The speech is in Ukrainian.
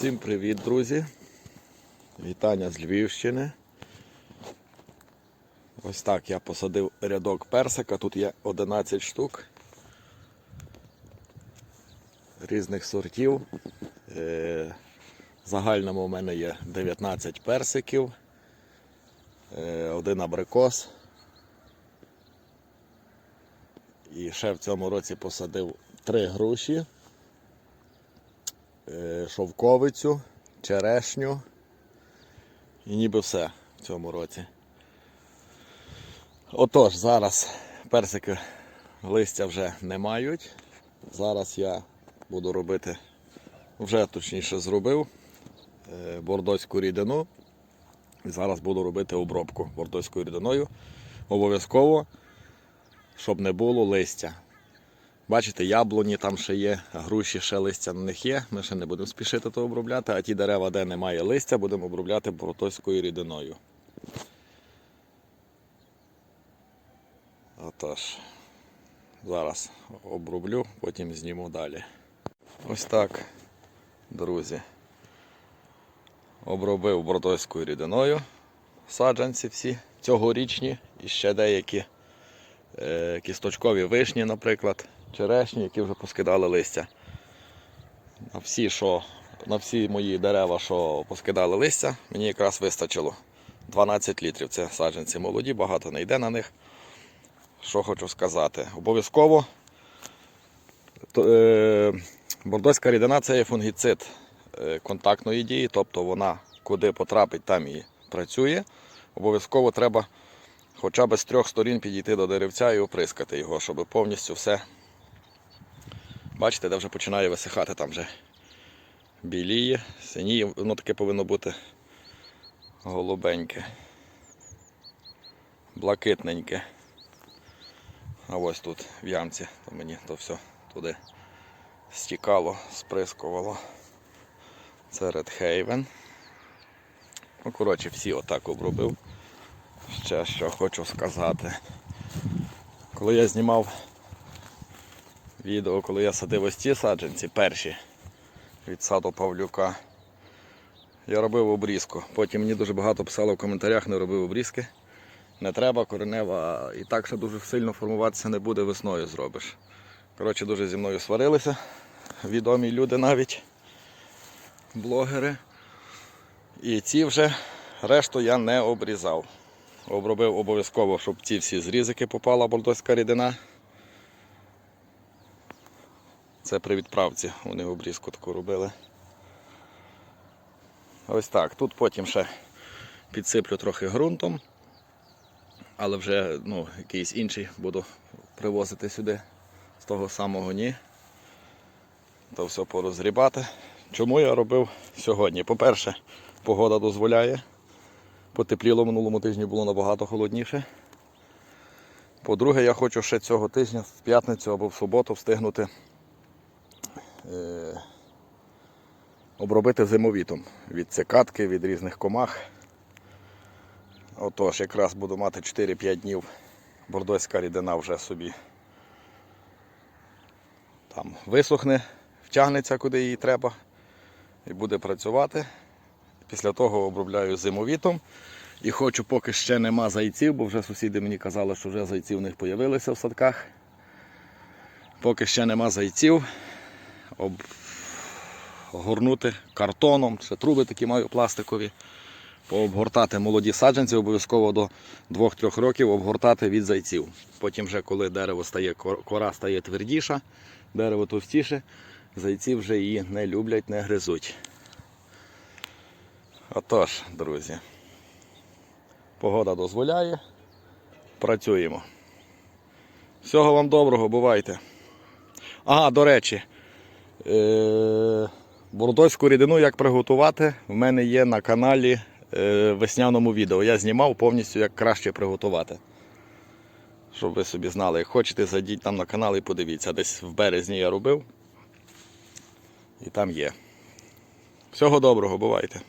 Всім привіт, друзі! Вітання з Львівщини. Ось так я посадив рядок персика. Тут є 11 штук різних сортів. Е, В загальному у мене є 19 персиків, е, один абрикос. І ще в цьому році посадив три груші шовковицю, черешню і ніби все в цьому році. Отож, зараз персики листя вже не мають. Зараз я буду робити, вже точніше зробив е, бордоську рідину. І зараз буду робити обробку бордоською рідиною. Обов'язково, щоб не було листя. Бачите, яблуні там ще є, груші ще листя на них є. Ми ще не будемо спішити то обробляти, а ті дерева, де немає листя, будемо обробляти протоською рідиною. Отож, зараз оброблю, потім зніму далі. Ось так, друзі. Обробив бордоською рідиною саджанці всі цьогорічні і ще деякі е, кісточкові вишні, наприклад, черешні, які вже поскидали листя. На всі, що, на всі мої дерева, що поскидали листя, мені якраз вистачило 12 літрів. Це саджанці молоді, багато не йде на них. Що хочу сказати. Обов'язково е, бордоська рідина це є фунгіцид е, контактної дії, тобто вона куди потрапить, там і працює. Обов'язково треба хоча б з трьох сторін підійти до деревця і оприскати його, щоб повністю все. Бачите, де вже починає висихати, там вже біліє, синіє, воно таке повинно бути голубеньке, блакитненьке. А ось тут в ямці, то мені то все туди стікало, сприскувало. Це Haven. Ну, коротше, всі отак обробив. Ще що хочу сказати. Коли я знімав відео, коли я садив ось ці саджанці, перші від саду Павлюка, я робив обрізку. Потім мені дуже багато писало в коментарях, не робив обрізки. Не треба коренева, і так ще дуже сильно формуватися не буде, весною зробиш. Коротше, дуже зі мною сварилися, відомі люди навіть, блогери. І ці вже решту я не обрізав. Обробив обов'язково, щоб ці всі зрізики попала бордоська рідина. Це при відправці, вони обрізку таку робили. Ось так. Тут потім ще підсиплю трохи ґрунтом, але вже ну, якийсь інший буду привозити сюди з того самого ні. То все порозрібати. Чому я робив сьогодні? По-перше, погода дозволяє. Потепліло минулому тижні було набагато холодніше. По-друге, я хочу ще цього тижня в п'ятницю або в суботу встигнути обробити зимовітом від цикатки, від різних комах. Отож, якраз буду мати 4-5 днів бордоська рідина вже собі там висохне, втягнеться куди їй треба і буде працювати. Після того обробляю зимовітом. І хочу, поки ще нема зайців, бо вже сусіди мені казали, що вже зайці в них з'явилися в садках. Поки ще нема зайців, об... огорнути картоном, ще труби такі маю пластикові, пообгортати молоді саджанці, обов'язково до 2-3 років обгортати від зайців. Потім, вже, коли дерево стає, кора стає твердіша, дерево товстіше, зайці вже її не люблять, не гризуть. Отож, друзі, погода дозволяє, працюємо. Всього вам доброго, бувайте. Ага, до речі, е- рідину як приготувати в мене є на каналі е- весняному відео. Я знімав повністю як краще приготувати. Щоб ви собі знали, як хочете, зайдіть там на канал і подивіться. Десь в березні я робив. І там є. Всього доброго, бувайте.